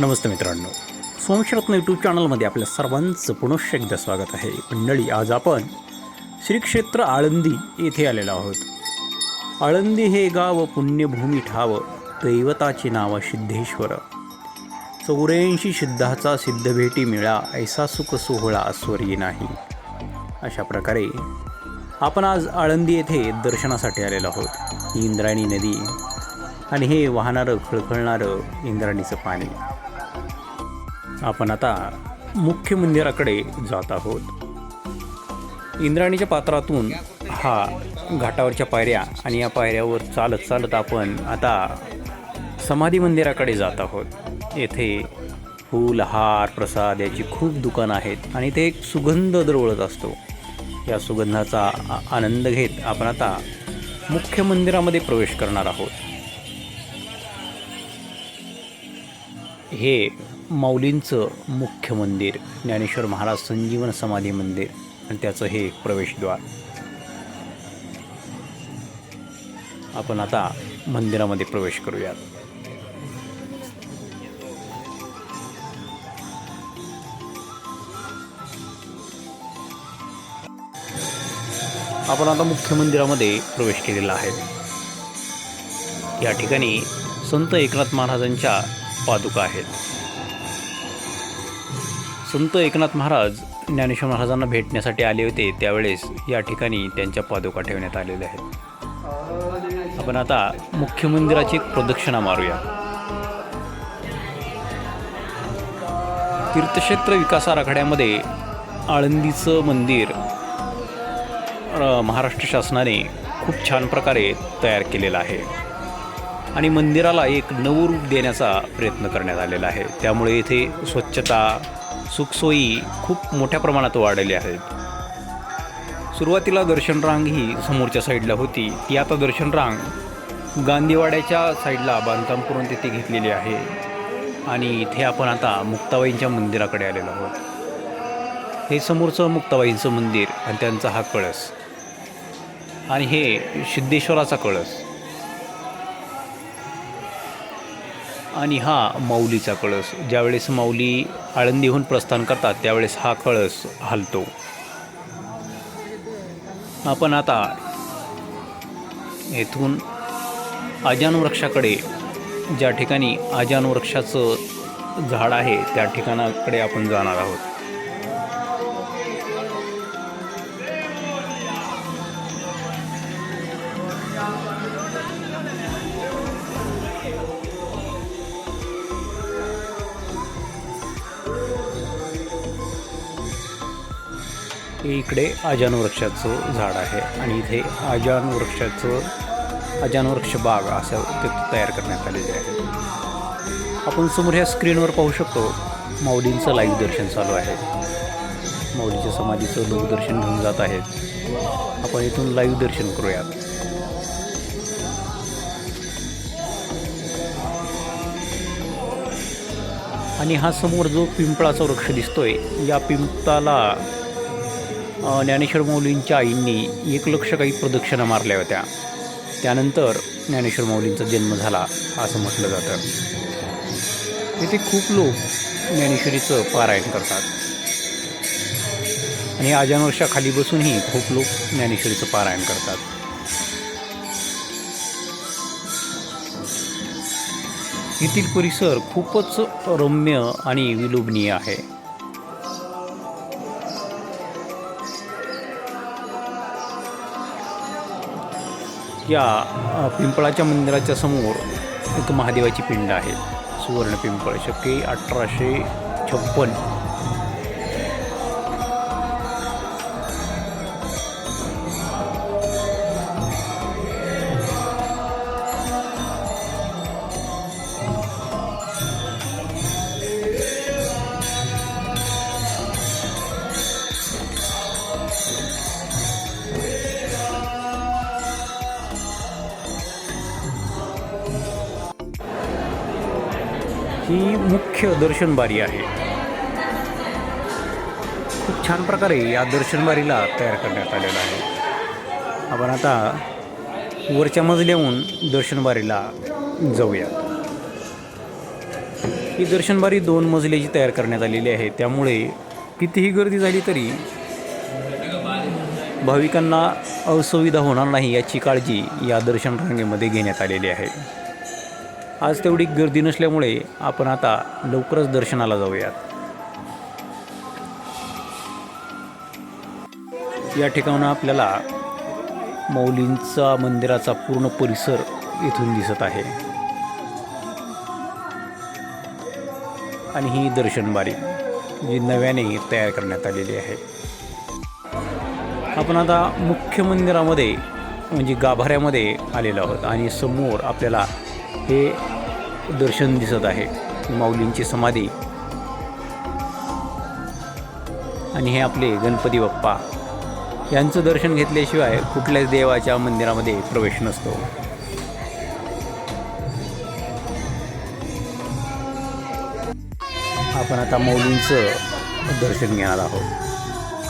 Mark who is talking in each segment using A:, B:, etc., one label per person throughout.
A: नमस्ते मित्रांनो. सोमशरत्न यूट्यूब चॅनलमध्ये आपल्या सर्वांचं पुनश्च एकदा स्वागत आहे. मंडळी आज आपण श्री क्षेत्र आळंदी येथे आलेलो आहोत. आळंदी हे गाव पुण्यभूमी ठाव दैवताचे नाव सिद्धेश्वर. चौऱ्याऐंशी सिद्धाचा सिद्ध भेटी मिळा ऐसा सुख सोहळा स्वर्गी नाही. अशा प्रकारे आपण आज आळंदी येथे दर्शनासाठी आलेलो आहोत. ही इंद्रायणी नदी आणि हे वाहणारं खळखळणारं इंद्राणीचं पाणी. आपण आता मुख्य मंदिराकडे जात आहोत. इंद्राणीच्या पात्रातून हा घाटावरच्या पायऱ्या आणि या पायऱ्यावर चालत चालत आपण आता समाधी मंदिराकडे जात आहोत. येथे फूल हार प्रसाद याची खूप दुकानं आहेत आणि ते एक सुगंध दरवळत असतो. या सुगंधाचा आ- आनंद घेत आपण आता मुख्य मंदिरामध्ये प्रवेश करणार आहोत. हे माऊलींचं मुख्य मंदिर ज्ञानेश्वर महाराज संजीवन समाधी मंदिर आणि त्याचं हे प्रवेशद्वार. आपण आता मंदिरामध्ये प्रवेश करूयात. आपण आता मुख्य मंदिरामध्ये प्रवेश केलेला आहे. या ठिकाणी संत एकनाथ महाराजांच्या पादुका आहेत. संत एकनाथ महाराज ज्ञानेश्वर महाराजांना भेटण्यासाठी आले होते त्यावेळेस या ठिकाणी त्यांच्या पादुका ठेवण्यात आलेल्या आहेत. आपण आता मुख्य मंदिराची एक प्रदक्षिणा मारूया. तीर्थक्षेत्र विकास आराखड्यामध्ये आळंदीचं मंदिर महाराष्ट्र शासनाने खूप छान प्रकारे तयार केलेलं आहे. आणि मंदिराला एक नवरूप देण्याचा प्रयत्न करण्यात आलेला आहे. त्यामुळे येथे स्वच्छता सुखसोयी खूप मोठ्या प्रमाणात वाढलेल्या आहेत. सुरुवातीला दर्शनरांग ही समोरच्या साईडला होती. ती आता दर्शन रांग गांधीवाड्याच्या साईडला बांधकाम करून तिथे घेतलेली आहे. आणि इथे आपण आता मुक्ताबाईंच्या मंदिराकडे आलेलो आहोत. हे समोरचं मुक्ताबाईंचं मंदिर आणि त्यांचा हा कळस. आणि हे सिद्धेश्वराचा कळस. आणि हा माऊलीचा कळस. ज्यावेळेस माऊली आळंदीहून प्रस्थान करतात त्यावेळेस हा कळस हलतो. आपण आता येथून आजानवृक्षाकडे ज्या ठिकाणी आजानवृक्षाचं झाड आहे त्या ठिकाणाकडे आपण जाणार आहोत. हे इकडे आजान वृक्षाचं झाड आहे आणि इथे आजान वृक्षाचं आजान वृक्ष बाग असं ते तयार करण्यात आलेले आहे. आपण समोर ह्या स्क्रीनवर पाहू शकतो माऊलींचं लाईव्ह दर्शन चालू आहे. माऊलीच्या समाधीचं लोकदर्शन घेऊन जात आहेत आपण इथून लाईव्ह दर्शन करूयात. आणि हा समोर जो पिंपळाचा वृक्ष दिसतोय या पिंपळाला ज्ञानेश्वर मौलींच्या आईंनी एक लक्ष काही प्रदक्षिणा मारल्या होत्या. त्यानंतर ज्ञानेश्वर मौलींचा जन्म झाला असं म्हटलं जातं. तिथे खूप लोक ज्ञानेश्वरीचं पारायण करतात. आणि आजानवर्षाखाली बसूनही खूप लोक ज्ञानेश्वरीचं पारायण करतात. येथील परिसर खूपच रम्य आणि विलोभनीय आहे. या पिंपळाच्या मंदिराच्या समोर एक महादेवाची पिंड आहे. सुवर्ण पिंपळ शके अठराशे छप्पन. ही मुख्य दर्शनबारी आहे. खूप छान प्रकारे या दर्शनबारीला तयार करण्यात आलेलं आहे. आपण आता वरच्या मजल्याहून दर्शनबारीला जाऊया ही दर्शनबारी दोन मजल्याची तयार करण्यात आलेली आहे. त्यामुळे कितीही गर्दी झाली तरी भाविकांना असुविधा होणार नाही याची काळजी या दर्शन रांगेमध्ये घेण्यात आलेली आहे. आज तेवढी गर्दी नसल्यामुळे आपण आता लवकरच दर्शनाला जाऊयात. या ठिकाणं आपल्याला मौलींचा मंदिराचा पूर्ण परिसर इथून दिसत आहे. आणि ही दर्शनबारी जी नव्याने तयार करण्यात आलेली आहे. आपण आता मुख्य मंदिरामध्ये म्हणजे गाभाऱ्यामध्ये आलेलो आहोत आणि समोर आपल्याला हे दर्शन दिसत आहे. माऊलींची समाधी. आणि हे आपले गणपती बाप्पा. यांचं दर्शन घेतल्याशिवाय कुठल्याच देवाच्या मंदिरामध्ये प्रवेश नसतो. आपण आता मौलींचं दर्शन घेणार आहोत.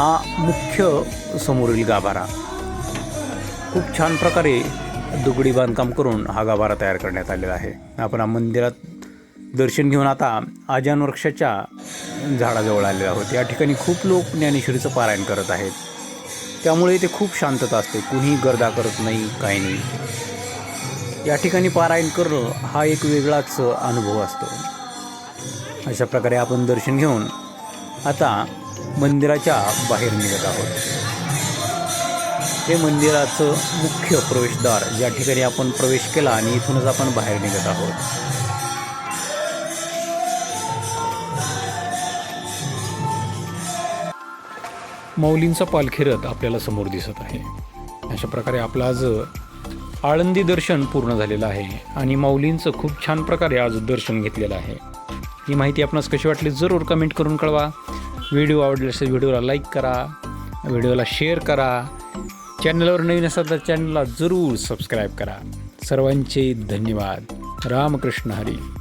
A: हा मुख्य समोरील गाभारा. खूप छान प्रकारे दुगडी बांधकाम करून हा गाभारा तयार करण्यात आलेला आहे. आपण मंदिरात दर्शन घेऊन आता आजान वृक्षाच्या झाडाजवळ आलेलो आहोत. या ठिकाणी खूप लोक ज्ञानेश्वरीचं पारायण करत आहेत. त्यामुळे इथे खूप शांतता असते. कुणीही गर्दा करत नाही काही नाही. या ठिकाणी पारायण करणं हा एक वेगळाच अनुभव असतो. अशा प्रकारे आपण दर्शन घेऊन आता मंदिराच्या बाहेर निघत आहोत. हे मंदिराचं मुख्य प्रवेशद्वार ज्या ठिकाणी आपण प्रवेश केला आणि इथूनच आपण बाहेर निघत आहोत. मौलींचा पालखीरथ आपल्याला समोर दिसत आहे. अशा प्रकारे आपलं आज आळंदी दर्शन पूर्ण झालेलं आहे आणि माऊलींचं खूप छान प्रकारे आज दर्शन घेतलेलं आहे. ही माहिती आपणास कशी वाटली जरूर कमेंट करून कळवा. व्हिडिओ आवडल्यास व्हिडिओला लाईक करा. व्हिडिओला शेअर करा. चॅनलवर नवीन असाल तर चॅनलला जरूर सबस्क्राईब करा. सर्वांचे धन्यवाद. रामकृष्ण हरी.